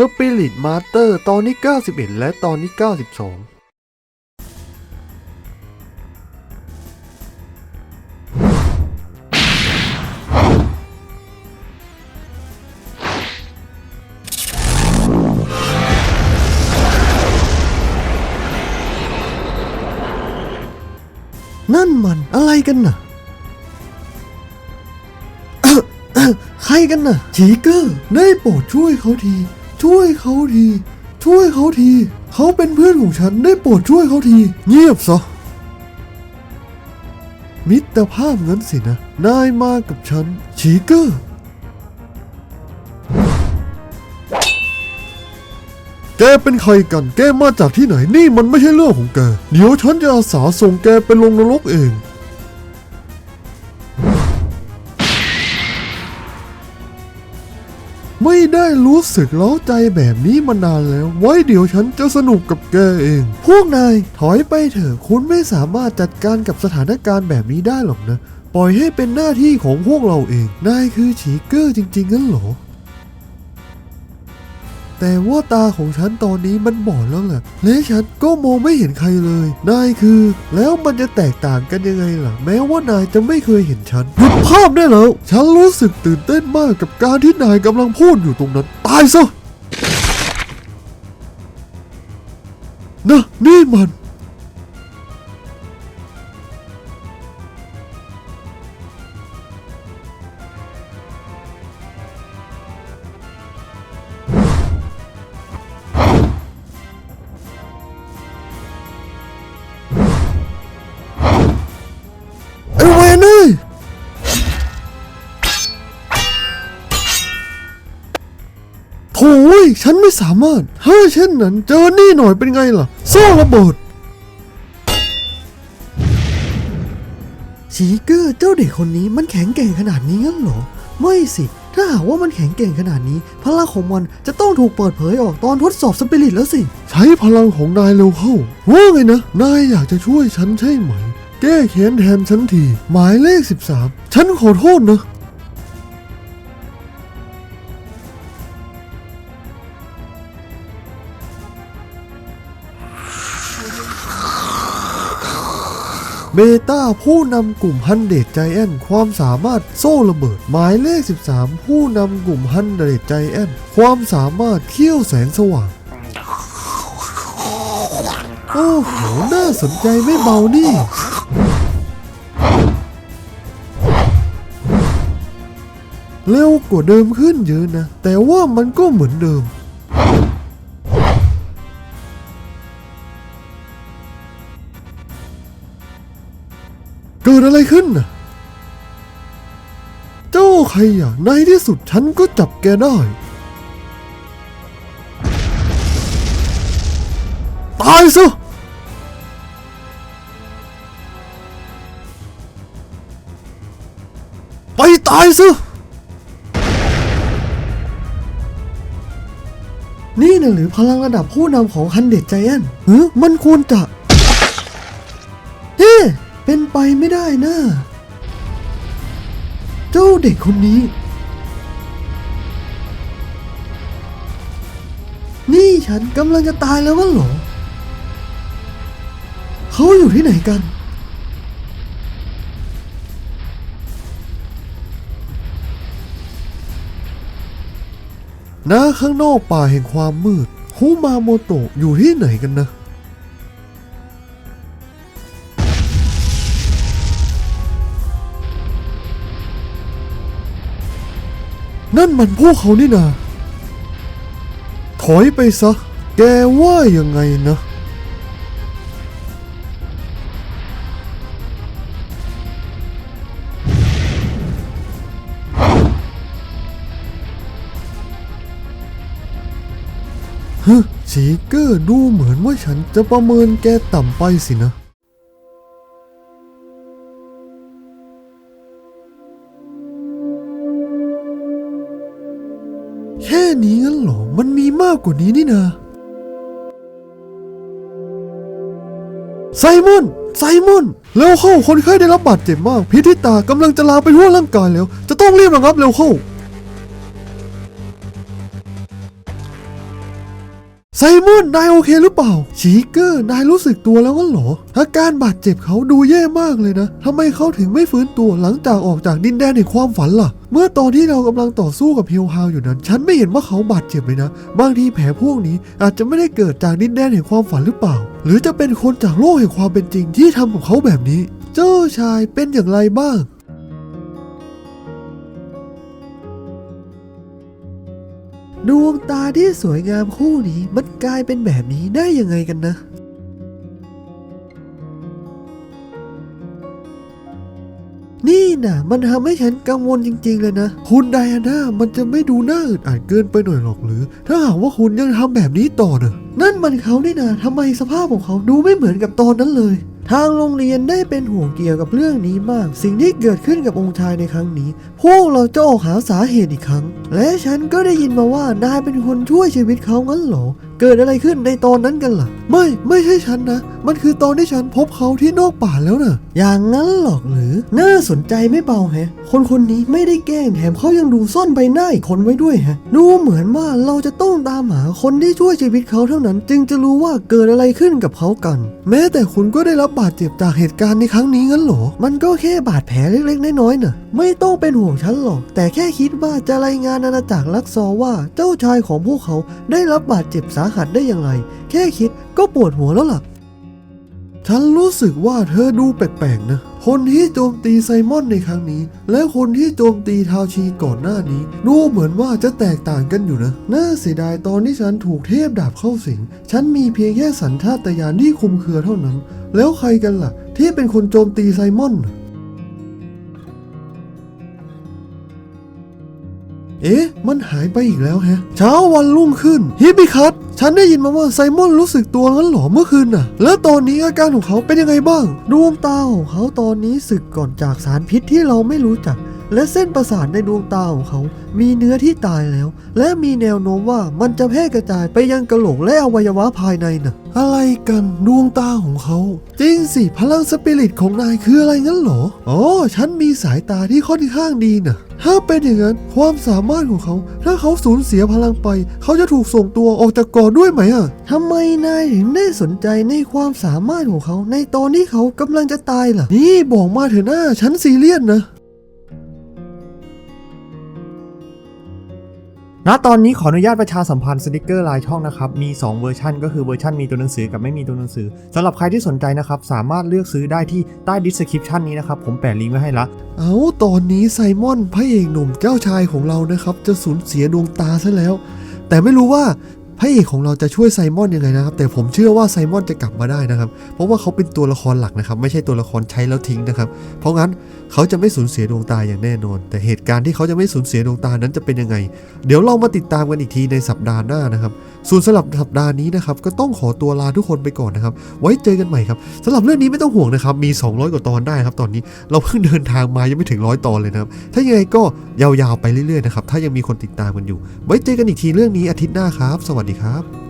สปิริตมาสเตอร์ตอนที่91 และตอนที่92นั่นมันอะไรกันน่ะใครกันน่ะชีเกอร์ได้โปรดช่วยเขาที ช่วยเขาที ช่วยเขาที เขาเป็นเพื่อนของฉันได้โปรดช่วยเขาที เงียบซะ มิตรภาพงั้นสินะ นายมากับฉัน ชีเกอร์แกเป็นใครกัน แกมาจากที่ไหน นี่มันไม่ใช่เรื่องของแก เดี๋ยวฉันจะอาสาส่งแกไปลงนรกเอง รู้สึกเล้าใจแบบนี้มานานแล้ว ไว้เดี๋ยวฉันจะสนุกกับแกเอง พวกนายถอยไปเถอะ คุณไม่สามารถจัดการกับสถานการณ์แบบนี้ได้หรอกนะ ปล่อยให้เป็นหน้าที่ของพวกเราเอง นายคือฉีเกอร์จริงๆงั้นเหรอ แต่ว่าตาของฉันตอนนี้มันบอดแล้วแหละและฉันก็มองไม่เห็นใครเลย นายคือ แล้วมันจะแตกต่างกันยังไงล่ะ แม้ว่านายจะไม่เคยเห็นฉันหยุดภาพได้แล้ว ฉันรู้สึกตื่นเต้นมากกับการที่นายกำลังพูดอยู่ตรงนั้น ตายซะนะนี่ โถ่เว้ยฉันไม่สามารถ ถ้าเช่นนั้น เจอนี่หน่อยเป็นไงล่ะ โซ่ระเบิดชีเกอร์เจ้าเด็กคนนี้มันแข็งแกร่งขนาดนี้งั้นเหรอ ไม่สิ ถ้าหากว่ามันแข็งแกร่งขนาดนี้ พลังของมันจะต้องถูกเปิดเผยออกตอนทดสอบสปิริตแล้วสิ ใช้พลังของนายเร็วเข้า ว่าไงนะ นายอยากจะช่วยฉันใช่ไหม แก้แค้นแทนฉันที หมายเลข 13 ฉันขอโทษนะ เบต้าผู้นำกลุ่มฮันเดดใจแอนความสามารถโซ่ระเบิด หมายเลข 13 ผู้นำกลุ่มฮันเดดใจแอนความสามารถเขี้ยวแสงสว่าง โอ้โห น่าสนใจไม่เบานี่เร็วกว่าเดิมขึ้นเยอะนะ แต่ว่ามันก็เหมือนเดิม เกิดอะไรขึ้นน่ะเจ้าใครอะในที่สุดฉันก็จับแกได้ ตายซะไปตายซะนี่น่ะหรือพลังระดับผู้นำของฮันเดดใจแอนเฮ้มันควรจะเฮ้ เป็นไปไม่ได้นะ เจ้าเด็กคนนี้ นี่ฉันกำลังจะตายแล้วงั้นเหรอ เขาอยู่ที่ไหนกันณข้างนอกป่าแห่งความมืด ฮูมาโมโตะอยู่ที่ไหนกันนะ นั่นมันพวกเขานี่นาถอยไปซะ แกว่ายังไงนะ ฮึสีเกอร์ดูเหมือนว่าฉันจะประเมินแกต่ำไปสินะ แค่นี้งั้นเหรอ มันมีมากกว่านี้นี่นาไซมอน ไซมอนแล้วเข้า คนไข้ได้รับบาดเจ็บมาก พิษที่ตากำลังจะลามไปทั่วร่างกายแล้ว จะต้องรีบระงับเร็วเข้า ไซมอน นายโอเคหรือเปล่า ชีเกอร์ นายรู้สึกตัวแล้วงั้นเหรอ อาการบาดเจ็บเขาดูแย่มากเลยนะ ทำไมเขาถึงไม่ฟื้นตัวหลังจากออกจากดินแดนแห่งความฝันล่ะ เมื่อตอนที่เรากำลังต่อสู้กับเฮลฮาวอยู่นั้น ฉันไม่เห็นว่าเขาบาดเจ็บเลยนะ บางทีแผลพวกนี้อาจจะไม่ได้เกิดจากดินแดนแห่งความฝันหรือเปล่า หรือจะเป็นคนจากโลกแห่งความเป็นจริงที่ทำกับเขาแบบนี้ เจ้าชายเป็นอย่างไรบ้างดวงตาที่สวยงามคู่นี้มันกลายเป็นแบบนี้ได้ยังไงกันนะ น่ะ มันทำให้ฉันกังวลจริง ๆ เลยนะ คุณไดอาน่ามันจะไม่ดูน่าอึดอัดเกินไปหน่อยหรอกหรือ ถ้าหากว่าคุณยังทำแบบนี้ต่อเนอะนั่นมันเขานี่นะทำไมสภาพของเขาดูไม่เหมือนกับตอนนั้นเลย ทางโรงเรียนได้เป็นห่วงเกี่ยวกับเรื่องนี้มาก สิ่งที่เกิดขึ้นกับองค์ชายในครั้งนี้ พวกเราจะออกหาสาเหตุอีกครั้ง และฉันก็ได้ยินมาว่านายเป็นคนช่วยชีวิตเขางั้นเหรอ เกิดอะไรขึ้นในตอนนั้นกันล่ะ ไม่ไม่ใช่ฉันนะ มันคือตอนที่ฉันพบเขาที่นอกป่าแล้วนะอย่างนั้นหรอกหรือ น่าสนใจไม่เบาแฮะ คนคนนี้ไม่ได้แกล้งแถมเขายังดูซ่อนใบหน้าอีกคนไว้ด้วยฮะ ดูเหมือนว่าเราจะต้องตามหาคนที่ช่วยชีวิตเขาเท่านั้น จึงจะรู้ว่าเกิดอะไรขึ้นกับเขากัน แม้แต่คุณก็ได้รับบาดเจ็บจากเหตุการณ์ในครั้งนี้งั้นหรอ มันก็แค่บาดแผลเล็กๆน้อยๆน่ะ ไม่ต้องเป็นห่วงฉันหรอก แต่แค่คิดว่าจะรายงานอาณาจักรลักซอว่าเจ้าชายของพวกเขาได้รับบาดเจ็บสาหัสได้อย่างไร แค่คิดก็ปวดหัวแล้วล่ะ ฉันรู้สึกว่าเธอดูแปลกๆนะ คนที่โจมตีไซมอนในครั้งนี้ และคนที่โจมตีทาวชีก่อนหน้านี้ ดูเหมือนว่าจะแตกต่างกันอยู่นะ น่าเสียดายตอนที่ฉันถูกเทพดาบเข้าสิง ฉันมีเพียงแค่สัญชาตญาณที่คุมเครือเท่านั้น แล้วใครกันล่ะ ที่เป็นคนโจมตีไซมอน เอ๊ะ มันหายไปอีกแล้วแฮะ เช้าวันรุ่งขึ้น ฮิบิคัตฉันได้ยินมาว่าไซมอนรู้สึกตัวงั้นหรอเมื่อคืนน่ะ แล้วตอนนี้อาการของเขาเป็นยังไงบ้าง ดวงตาของเขาตอนนี้สึกก่อนจากสารพิษที่เราไม่รู้จัก และเส้นประสาทในดวงตาของเขา มีเนื้อที่ตายแล้ว และมีแนวโน้มว่ามันจะแพร่กระจายไปยังกระโหลกและอวัยวะภายในน่ะ อะไรกันดวงตาของเขา จริงสิพลังสปิริตของนายคืออะไรงั้นหรอ อ๋อ ฉันมีสายตาที่ค่อนข้างดีน่ะ ถ้าเป็นอย่างนั้นความสามารถของเขา ถ้าเขาสูญเสียพลังไป เขาจะถูกส่งตัวออกจากก่อด้วยไหมอะทำไมนายถึงได้สนใจในความสามารถของเขา ในตอนที่เขากำลังจะตายล่ะ นี่บอกมาเถอะนะฉันซีเรียสนะ ณตอนนี้ขออนุญาตประชาสัมพันธ์สติกเกอร์ลายช่องนะครับ มี 2 เวอร์ชันก็คือเวอร์ชันมีตัวหนังสือกับไม่มีตัวหนังสือสำหรับใครที่สนใจนะครับ สามารถเลือกซื้อได้ที่ใต้ดิสคริปชันนี้นะครับ ผมแปะลิงก์ไว้ให้ละ เอาตอนนี้ไซมอนพระเอกหนุ่มเจ้าชายของเรานะครับ จะสูญเสียดวงตาซะแล้ว แต่ไม่รู้ว่า พระเอกของเราจะช่วยไซมอนยังไงนะครับ แต่ผมเชื่อว่าไซมอนจะกลับมาได้นะครับ เพราะว่าเขาเป็นตัวละครหลักนะครับ ไม่ใช่ตัวละครใช้แล้วทิ้งนะครับ เพราะงั้นเขาจะไม่สูญเสียดวงตาอย่างแน่นอน แต่เหตุการณ์ที่เขาจะไม่สูญเสียดวงตานั้นจะเป็นยังไง เดี๋ยวเรามาติดตามกันอีกทีในสัปดาห์หน้านะครับ ส่วนสำหรับสัปดาห์นี้นะครับก็ต้องขอตัวลาทุกคนไปก่อนนะครับ ไว้เจอกันใหม่ครับสำหรับเรื่องนี้ไม่ต้องห่วงนะครับ มี 200 กว่าตอนได้ครับ ตอนนี้เราเพิ่งเดินทางมายังไม่ถึงร้อยตอนเลยนะครับ ถ้ายังไงก็ยาวๆไปเรื่อยๆนะครับ ถ้ายังมีคนติดตามกันอยู่ ไว้เจอกันอีกทีเรื่องนี้อาทิตย์หน้าครับ สวัสดีครับ